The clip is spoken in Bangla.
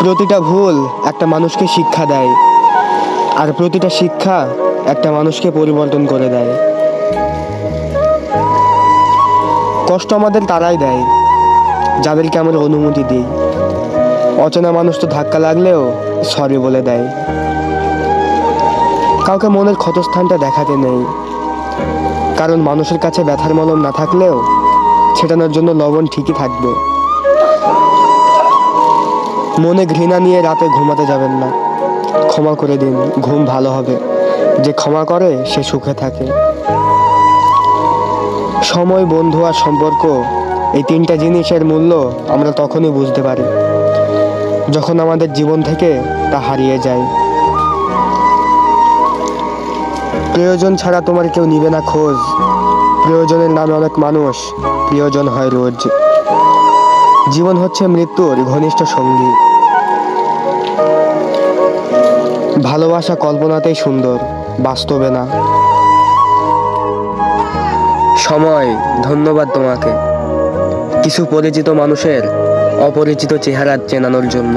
প্রতিটা ভুল একটা মানুষকে শিক্ষা দেয়, আর প্রতিটা শিক্ষা একটা মানুষকে পরিবর্তন করে দেয়। কষ্ট আমাদের তারাই দেয়, যাদেরকে আমরা অনুমতি দিই। অচেনা মানুষ তো ধাক্কা লাগলেও সরি বলে দেয়। কাউকে মনের ক্ষতস্থানটা দেখাতে নেই, কারণ মানুষের কাছে ব্যথার মলম না থাকলেও ছেটানোর জন্য লবণ ঠিকই থাকবে। মনে ঘৃণা নিয়ে রাতে ঘুমাতে যাবেন না। ক্ষমা করে দিন, ঘুম ভালো হবে। যে ক্ষমা করে, সে সুখে থাকে। সময়, বন্ধু আর সম্পর্ক, এই তিনটা জিনিসের মূল্য আমরা তখনই বুঝতে পারি, যখন আমাদের জীবন থেকে তা হারিয়ে যায়। প্রয়োজন ছাড়া তোমার কেউ নিবে না খোঁজ। প্রয়োজনের নামে অনেক মানুষ প্রিয়জন হয় রোজ। জীবন হচ্ছে মৃত্যুর ঘনিষ্ঠ সঙ্গী। ভালোবাসা কল্পনাতেই সুন্দর, বাস্তবে না। সময়, ধন্যবাদ তোমাকে। কিছু পরিচিত মানুষের অপরিচিত চেহারা চেনানোর জন্য।